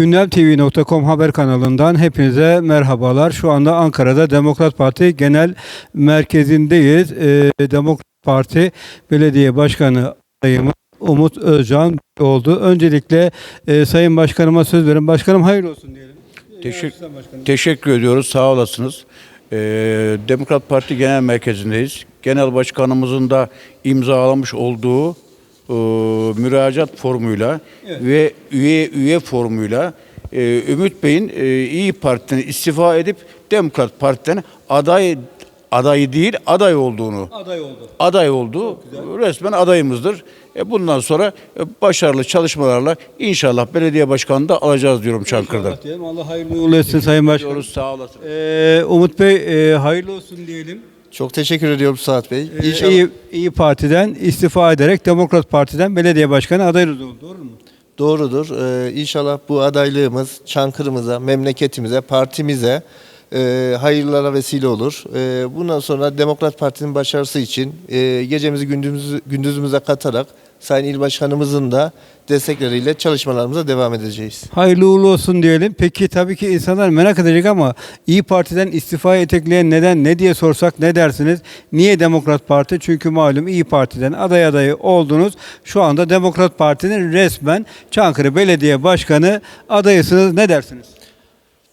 gündemtv.com haber kanalından hepinize merhabalar. Şu anda Ankara'da Demokrat Parti Genel Merkezi'ndeyiz. Ee, Demokrat Parti Belediye Başkanı adayımız Umut Özcan oldu. Öncelikle e, Sayın Başkanıma söz verin. Başkanım hayırlı olsun diyelim. Teşekkür, Sayın Başkanım. teşekkür ediyoruz. Sağ olasınız. Ee, Demokrat Parti Genel Merkezi'ndeyiz. Genel Başkanımızın da imzalamış olduğu e, müracaat formuyla ve üye üye formuyla e, Ümit Bey'in e, İyi Parti'den istifa edip Demokrat Parti'den aday adayı değil aday olduğunu Aday oldu. aday oldu. Resmen adayımızdır. E bundan sonra e, başarılı çalışmalarla inşallah belediye başkanını da alacağız diyorum Çankırı'da. Allah diyelim. Allah hayırlı uğurlu etsin Sayın Başkanım. Diyoruz sağ olasın. Ee, Umut Bey e, hayırlı olsun diyelim. Çok teşekkür ediyorum Suat Bey. Ee, İnşallah İyi, İyi Parti'den istifa ederek Demokrat Parti'den belediye başkanı adayı oldu. Doğru mu? doğrudur. Ee, inşallah bu adaylığımız Çankırı'mıza, memleketimize, partimize e, hayırlara vesile olur. E, bundan sonra Demokrat Parti'nin başarısı için e, gecemizi gündüzümüzü, gündüzümüze katarak Sayın İl Başkanımızın da destekleriyle çalışmalarımıza devam edeceğiz. Hayırlı uğurlu olsun diyelim. Peki tabii ki insanlar merak edecek ama İyi Parti'den istifa etekleyen neden ne diye sorsak ne dersiniz? Niye Demokrat Parti? Çünkü malum İyi Parti'den aday adayı oldunuz. Şu anda Demokrat Parti'nin resmen Çankırı Belediye Başkanı adayısınız. Ne dersiniz?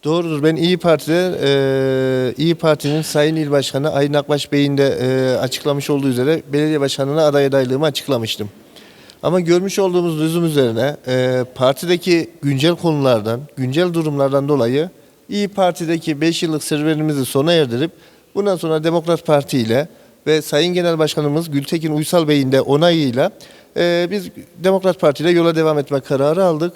Doğrudur. Ben İyi Parti'de e, İyi Parti'nin Sayın İl Başkanı Aydın Akbaş Bey'in de e, açıklamış olduğu üzere belediye başkanına aday adaylığımı açıklamıştım. Ama görmüş olduğumuz lüzum üzerine e, partideki güncel konulardan, güncel durumlardan dolayı İyi Parti'deki 5 yıllık serüvenimizi sona erdirip bundan sonra Demokrat Parti ile ve Sayın Genel Başkanımız Gültekin Uysal Bey'in de onayıyla e, biz Demokrat Parti ile yola devam etme kararı aldık.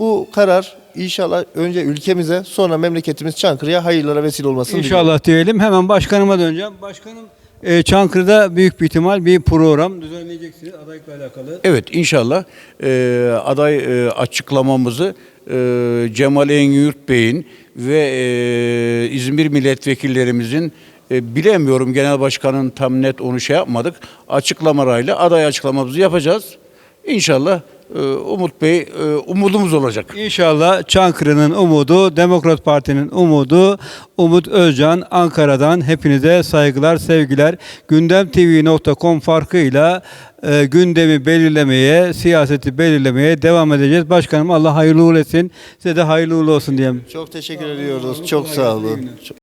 Bu karar inşallah önce ülkemize sonra memleketimiz Çankırı'ya hayırlara vesile olmasını diliyorum. İnşallah diyelim. Hemen başkanıma döneceğim. Başkanım e, Çankırı'da büyük bir ihtimal bir program düzenleyeceksiniz adaylıkla alakalı. Evet inşallah e, aday e, açıklamamızı e, Cemal Engin Bey'in ve e, İzmir milletvekillerimizin e, bilemiyorum genel başkanın tam net onu şey yapmadık. Açıklamalarıyla aday açıklamamızı yapacağız. İnşallah e, Umut Bey e, umudumuz olacak. İnşallah Çankırı'nın umudu, Demokrat Parti'nin umudu Umut Özcan Ankara'dan hepinize saygılar, sevgiler. Gündemtv.com farkıyla e, gündemi belirlemeye, siyaseti belirlemeye devam edeceğiz. Başkanım Allah hayırlı uğurlu etsin. Size de hayırlı uğurlu olsun diyeyim. Çok teşekkür ediyoruz. Çok sağ olun.